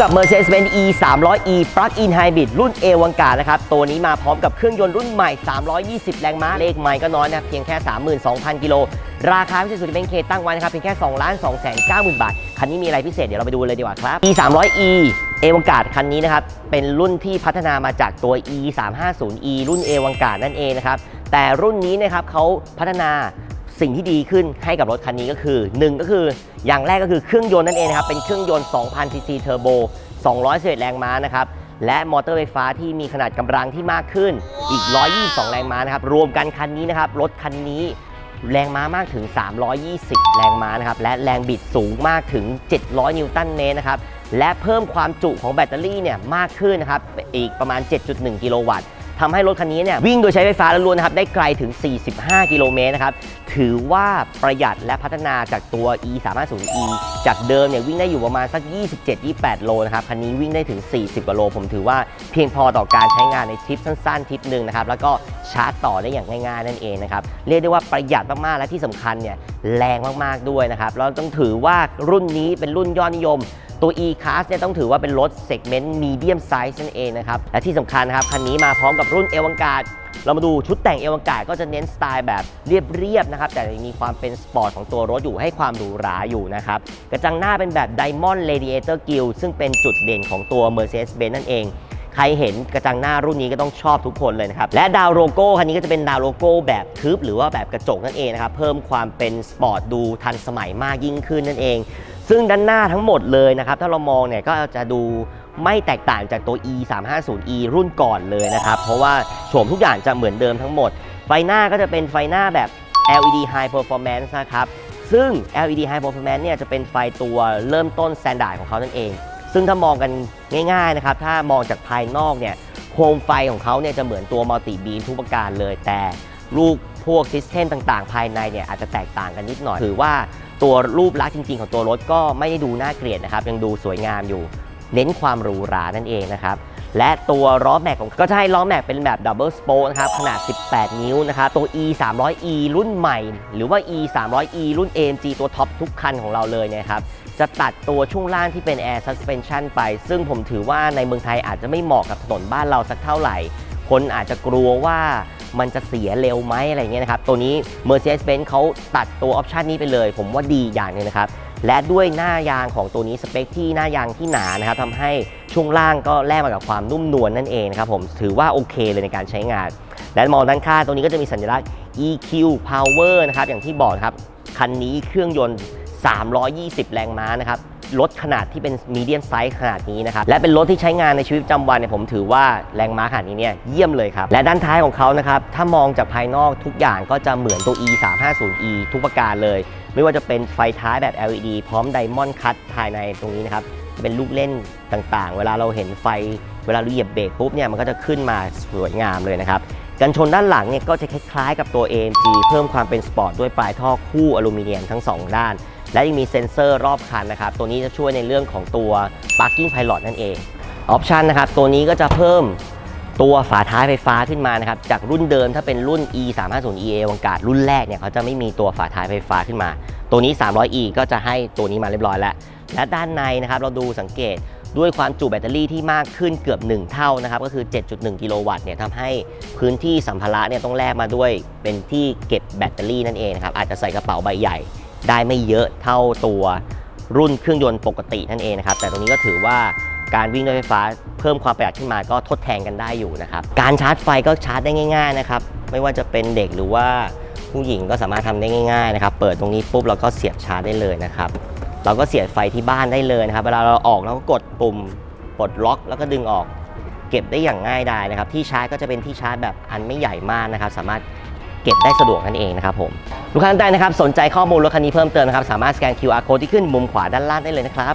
กับ Mercedes-Benz E 3 0 0 E Plug-in Hybrid รุ่น A วังกานะครับ ตัวนี้มาพร้อมกับเครื่องยนต์รุ่นใหม่ 320 แรงม้า เลขใหม่ก็น้อยนะ เพียงแค่ 32,000 กิโล ราคาพิเศษสุดที่เป็นเคตั้งไว้นะครับ เพียงแค่2ล้าน2แสน90,000 บาท คันนี้มีอะไรพิเศษ เดี๋ยวเราไปดูเลยดีกว่าครับ E 3 0 0 E เอวังกาดคันนี้นะครับ เป็นรุ่นที่พัฒนามาจากตัว E 3 5 0 E รุ่น A วังกาดนั่นเองนะครับ แต่รุ่นนี้นะครับเขาพัฒนา สิ่งที่ดีขึ้นให้กับรถคันนี้ก็คือ 1 ก็คืออย่างแรกก็คือเครื่องยนต์นั่นเองนะครับ เป็นเครื่องยนต์ 2,000 ซีซีเทอร์โบ211แรงม้านะครับ และมอเตอร์ไฟฟ้าที่มีขนาดกำลังที่มากขึ้นอีก 122 แรงม้านะครับ รวมกันคันนี้นะครับ รถคันนี้แรงม้ามากถึง 320 แรงม้านะครับ และแรงบิดสูงมากถึง 700 นิวตันเมตรนะครับ และเพิ่มความจุของแบตเตอรี่เนี่ยมากขึ้นนะครับ อีกประมาณ 7.1 กิโลวัตต์ทำให้รถคันนี้เนี่ยวิ่งโดยใช้ไฟฟ้าล้วนๆนะครับได้ไกลถึง 45 กิโลเมตรนะครับ ถือว่าประหยัดและพัฒนาจากตัว e 3 5 0 e จากเดิมเนี่ยวิ่งได้อยู่ประมาณสัก 27-28 โลนะครับ คันนี้วิ่งได้ถึง 40 กว่าโล ผมถือว่าเพียงพอต่อการใช้งานในทริปสั้นๆ ทริปหนึ่งนะครับ แล้วก็ชาร์จต่อได้อย่างง่ายๆ นั่นเองนะครับ เรียกได้ว่าประหยัดมากๆ และที่สำคัญเนี่ยแรงมากๆด้วยนะครับ เราต้องถือว่ารุ่นนี้เป็นรุ่นยอดนิยม ตัว e-class เนี่ยต้องถือว่าเป็นรถ segment medium size นั่นเองนะครับ และที่สำคัญนะครับ คันนี้มาพร้อมกับรุ่นเอวังกาดเรามาดูชุดแต่งเอวังกาดก็จะเน้นสไตล์แบบเรียบๆนะครับ แต่ยังมีความเป็นสปอร์ตของตัวรถอยู่ให้ความหรูหราอยู่นะครับ กระจังหน้าเป็นแบบ Diamond Radiator Grill ซึ่งเป็นจุดเด่นของตัว Mercedes-Benz นั่นเอง ใครเห็นกระจังหน้ารุ่นนี้ก็ต้องชอบทุกคนเลยนะครับ และดาวโลโก้คันนี้ก็จะเป็นดาวโลโก้แบบทึบหรือว่าแบบกระจกนั่นเองนะครับ เพิ่มความเป็นสปอร์ตดูทันสมัยมากยิ่งขึ้นนั่นเอง ซึ่งด้านหน้าทั้งหมดเลยนะครับ ถ้าเรามองเนี่ยก็จะดูไม่แตกต่างจากตัว e 3 5 0 e รุ่นก่อนเลยนะครับ เพราะว่าโฉมทุกอย่างจะเหมือนเดิมทั้งหมด ไฟหน้าก็จะเป็นไฟหน้าแบบ LED High Performance นะครับ ซึ่ง LED High Performance เนี่ยจะเป็นไฟตัวเริ่มต้น Standard ของเขานั่นเอง ซึ่งถ้ามองกันง่าย ๆ นะครับ ถ้ามองจากภายนอกเนี่ยโคมไฟของเขาเนี่ยจะเหมือนตัวมัลติบีมทุกประการเลย แต่รูปพวกซิสเทมต่างๆ ภายในเนี่ยอาจจะแตกต่างกันนิดหน่อย ถือว่า ตัวรูปลักษณ์จริง ๆ ของตัวรถก็ไม่ได้ดูน่าเกลียดนะครับ ยังดูสวยงามอยู่ เน้นความหรูหรานั่นเองนะครับ และตัวล้อแม็กของก็จะให้ล้อแม็กเป็นแบบดับเบิลสโปนะครับขนาด 18 นิ้วนะครับ ตัว e 3 0 0 e รุ่นใหม่ หรือว่า e 3 0 0 e รุ่น AMG ตัวท็อปทุกคันของเราเลยนะครับจะตัดตัวช่วงล่างที่เป็น Air Suspension ไป ซึ่งผมถือว่าในเมืองไทยอาจจะไม่เหมาะกับถนนบ้านเราสักเท่าไหร่ คนอาจจะกลัวว่า มันจะเสียเร็วไหมอะไรเงี้ยนะครับ ตัวนี้ Mercedes-Benz เขาตัดตัวออปชันนี้ไปเลย ผมว่าดีอย่างนึงนะครับ และด้วยหน้ายางของตัวนี้สเปคที่หน้ายางที่หนานะครับทำให้ช่วงล่างก็แลกมากับความนุ่มนวลนั่นเองนะครับผมถือว่าโอเคเลยในการใช้งาน และมองด้านข้างตัวนี้ก็จะมีสัญลักษณ์ EQ Power นะครับอย่างที่บอกครับคันนี้เครื่องยนต์ 320 แรงม้านะครับ รถขนาดที่เป็นมีเดียมไซส์ขนาดนี้นะครับ และเป็นรถที่ใช้งานในชีวิตประจำวันเนี่ยผมถือว่าแรงม้าขนาดนี้เนี่ยเยี่ยมเลยครับ และด้านท้ายของเขานะครับ ถ้ามองจากภายนอกทุกอย่างก็จะเหมือนตัว e 3 5 0 e ทุกประการเลย ไม่ว่าจะเป็นไฟท้ายแบบ LED พร้อมไดมอนด์คัตภายในตรงนี้นะครับเป็นลูกเล่นต่างๆ เวลาเราเห็นไฟ เวลาเราเหยียบเบรกปุ๊บเนี่ยมันก็จะขึ้นมาสวยงามเลยนะครับกันชนด้านหลังเนี่ยก็จะคล้ายๆกับตัว AMG เพิ่มความเป็นสปอร์ตด้วยปลายท่อคู่อลูมิเนียมทั้ง 2 ด้าน และยังมีเซ็นเซอร์รอบคันนะครับตัวนี้จะช่วยในเรื่องของตัว Parking Pilot นั่นเองออปชันนะครับตัวนี้ก็จะเพิ่มตัวฝาท้ายไฟฟ้าขึ้นมานะครับจากรุ่นเดิมถ้าเป็นรุ่น e 3 5 0 e a วังกาดรุ่นแรกเนี่ยเขาจะไม่มีตัวฝาท้ายไฟฟ้าขึ้นมา ตัวนี้ 300e ก็จะให้ตัวนี้มาเรียบร้อยแล้ว และด้านในนะครับเราดูสังเกตด้วยความจุแบตเตอรี่ที่มากขึ้นเกือบ 1 เท่านะครับก็คือ 7.1 กิโลวัตต์เนี่ยทำให้พื้นที่สัมภาระเนี่ยต้องแลกมาด้วยเป็นที่เก็บแบตเตอรี่นั่นเองนะครับอาจจะใส่กระเป๋าใบใหญ่ ได้ไม่เยอะเท่าตัวรุ่นเครื่องยนต์ปกตินั่นเองนะครับ แต่ตรงนี้ก็ถือว่าการวิ่งด้วยไฟฟ้าเพิ่มความประหยัดขึ้นมาก็ทดแทนกันได้อยู่นะครับ การชาร์จไฟก็ชาร์จได้ง่าย ๆนะครับ ไม่ว่าจะเป็นเด็กหรือว่าผู้หญิงก็สามารถทำได้ง่ายๆนะครับ เปิดตรงนี้ปุ๊บเราก็เสียบชาร์จได้เลยนะครับ เราก็เสียบไฟที่บ้านได้เลยนะครับ เวลาเราออกเราก็กดปุ่มปลดล็อก แล้วก็ดึงออก เก็บได้อย่างง่ายดายนะครับ ที่ชาร์จก็จะเป็นที่ชาร์จแบบอันไม่ใหญ่มากนะครับ สามารถ เก็บได้สะดวกนั่นเองนะครับผมลูกค้าท่านใดนะครับสนใจข้อมูลรถคันนี้เพิ่มเติมนะครับสามารถสแกน QR code ที่ขึ้นมุมขวาด้านล่างได้เลยนะครับ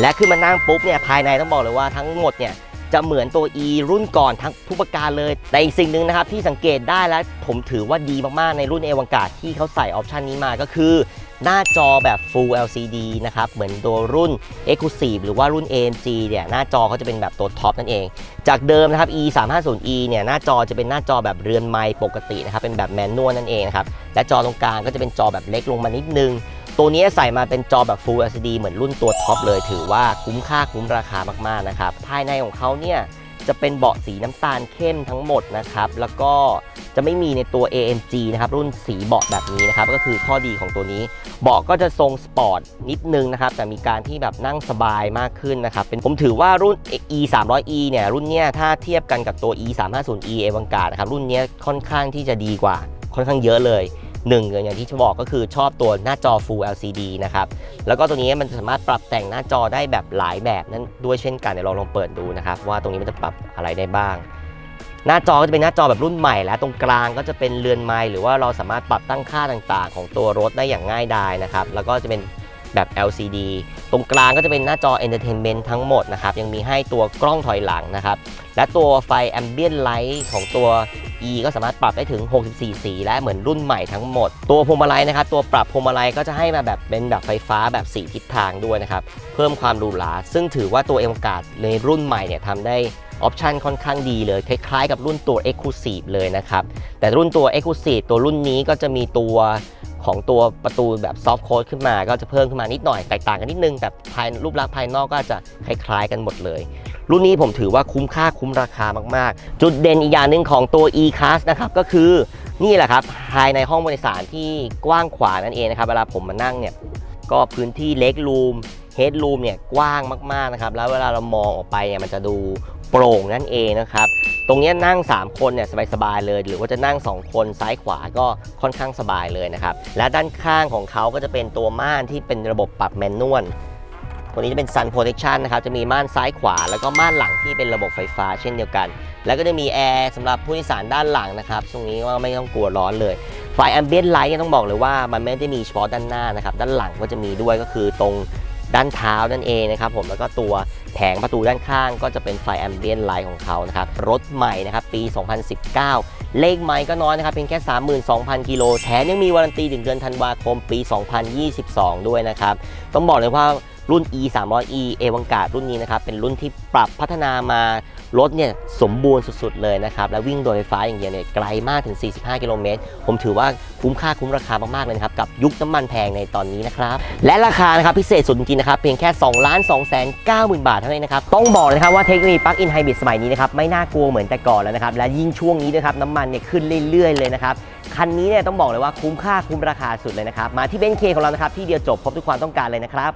และขึ้นมานั่งปุ๊บเนี่ยภายในต้องบอกเลยว่าทั้งหมดเนี่ยจะเหมือนตัว E รุ่นก่อนทั้งทุกประการเลย แต่อีกสิ่งหนึ่งนะครับที่สังเกตได้และผมถือว่าดีมากๆในรุ่นเอวังกาดที่เขาใส่ออปชันนี้มาก็คือ หน้าจอแบบ Full LCD นะครับ เหมือนตัวรุ่น Exclusive หรือว่ารุ่น AMG เนี่ย หน้าจอเขาจะเป็นแบบตัวท็อปนั่นเอง จากเดิมนะครับ E 3 5 0 E เนี่ย หน้าจอจะเป็นหน้าจอแบบเรือนไม้ปกตินะครับ เป็นแบบแมนนวลนั่นเองนะครับ และจอตรงกลางก็จะเป็นจอแบบเล็กลงมานิดนึง ตัวนี้ใส่มาเป็นจอแบบ Full LCD เหมือนรุ่นตัวท็อปเลย ถือว่าคุ้มค่าคุ้มราคามากๆนะครับ ภายในของเขาเนี่ย จะเป็นเบาะสีน้ำตาลเข้มทั้งหมดนะครับ แล้วก็จะไม่มีในตัว AMG นะครับ รุ่นสีเบาะแบบนี้นะครับ ก็คือข้อดีของตัวนี้ เบาะก็จะทรงสปอร์ตนิดนึงนะครับ แต่มีการที่แบบนั่งสบายมากขึ้นนะครับ เป็นผมถือว่ารุ่น E 3 0 0 E เนี่ย รุ่นเนี้ยถ้าเทียบกันกับตัว E 3 5 0 E เอวังกานะครับ รุ่นเนี้ยค่อนข้างที่จะดีกว่าค่อนข้างเยอะเลย หนึ่งอย่างที่จะบอกก็คือชอบตัวหน้าจอ Full LCD นะครับแล้วก็ตัวนี้มันสามารถปรับแต่งหน้าจอได้แบบหลายแบบนั้นด้วยเช่นกันเดี๋ยวเราลองเปิดดูนะครับว่าตรงนี้มันจะปรับอะไรได้บ้าง หน้าจอก็จะเป็นหน้าจอแบบรุ่นใหม่และตรงกลางก็จะเป็นเรือนไม้หรือว่าเราสามารถปรับตั้งค่าต่างๆ ของตัวรถได้อย่างง่ายดายนะครับแล้วก็จะเป็นแบบ LCD ตรงกลางก็จะเป็นหน้าจอ Entertainment ทั้งหมดนะครับ ยังมีให้ตัวกล้องถอยหลังนะครับ และตัวไฟ Ambient Light ของตัว E ก็สามารถปรับได้ถึง 64 สี และเหมือนรุ่นใหม่ทั้งหมด ตัวพวงมาลัยนะครับตัวปรับพวงมาลัยก็จะให้มาแบบเป็นแบบไฟฟ้าแบบ4ทิศทางด้วยนะครับเพิ่มความหรูหราซึ่งถือว่าตัวเอ็มกาดในรุ่นใหม่เนี่ยทำได้ออปชันค่อนข้างดีเลย คล้ายๆกับรุ่นตัว Exclusive เลยนะครับ แต่รุ่นตัว Exclusive ตัวรุ่นนี้ก็จะมีตัวของตัวประตูแบบซอฟต์โค้ดขึ้นมา ก็จะเพิ่มขึ้นมานิดหน่อยแตกต่างกันนิดนึง แต่ภายรูปลักษณ์ภายนอกก็จะคล้ายๆกันหมดเลย รุ่นนี้ผมถือว่าคุ้มค่าคุ้มราคามากๆ จุดเด่นอีกอย่างหนึ่งของตัว e-class นะครับก็คือนี่แหละครับภายในห้องบริสารที่กว้างขวางนั่นเองนะครับเวลาผมมานั่งเนี่ยก็พื้นที่เล็กรูมเฮดรูมเนี่ยกว้างมากๆนะครับแล้วเวลาเรามองออกไปเนี่ยมันจะดูโปร่งนั่นเองนะครับตรงนี้นั่ง 3 คนเนี่ยสบายๆเลย หรือว่าจะนั่ง 2 คนซ้ายขวาก็ค่อนข้างสบายเลยนะครับและด้านข้างของเขาก็จะเป็นตัวม่านที่เป็นระบบปรับแมนนวล ตัวนี้จะเป็น Sun Protection นะครับ จะมีม่านซ้ายขวา แล้วก็ม่านหลังที่เป็นระบบไฟฟ้าเช่นเดียวกัน แล้วก็จะมีแอร์สำหรับผู้โดยสารด้านหลังนะครับ ตรงนี้ว่าไม่ต้องกลัวร้อนเลย ไฟ Ambient Light ต้องบอกเลยว่ามันไม่ได้มีเฉพาะด้านหน้านะครับ ด้านหลังก็จะมีด้วยก็คือตรงด้านเท้านั่นเองนะครับผมแล้วก็ตัวแผงประตูด้านข้างก็จะเป็นไฟ Ambient Light ของเขานะครับรถใหม่นะครับปี 2019 เลขไม้ก็น้อยนะครับเพียงแค่ 32,000 กิโลแถมยังมีวารันตีถึงเดือนธันวาคมปี 2022 ด้วยนะครับ ต้องบอกเลยว่า รุ่น e 3 0 0 e เอวังกาดรุ่นนี้นะครับ เป็นรุ่นที่ปรับพัฒนามารถเนี่ยสมบูรณ์สุดๆเลยนะครับ และวิ่งโดยไฟฟ้าอย่างเดียวเนี่ยไกลมากถึง 45 กิโลเมตร ผมถือว่าคุ้มค่าคุ้มราคามากๆเลยนะครับ กับยุคน้ำมันแพงในตอนนี้นะครับ และราคานะครับพิเศษสุดจริงๆนะครับ เพียงแค่2ล้าน2แสน9หมื่นบาทเท่านั้นนะครับ ต้องบอกเลยนะครับว่าเทคโนโลยีปลั๊กอินไฮบริดสมัยนี้นะครับไม่น่ากลัวเหมือนแต่ก่อนแล้วนะครับและยิ่งช่วงนี้นะครับน้ำมันเนี่ยขึ้นเรื่อยๆเลยนะครับคันนี้เนี่ยต้องบอกเลยว่าคุ้มค่าคุ้มราคาสุดเลยนะครับมาที่เบนเคของเรานะครับที่เดียวจบครบทุกความต้องการเลยนะครับ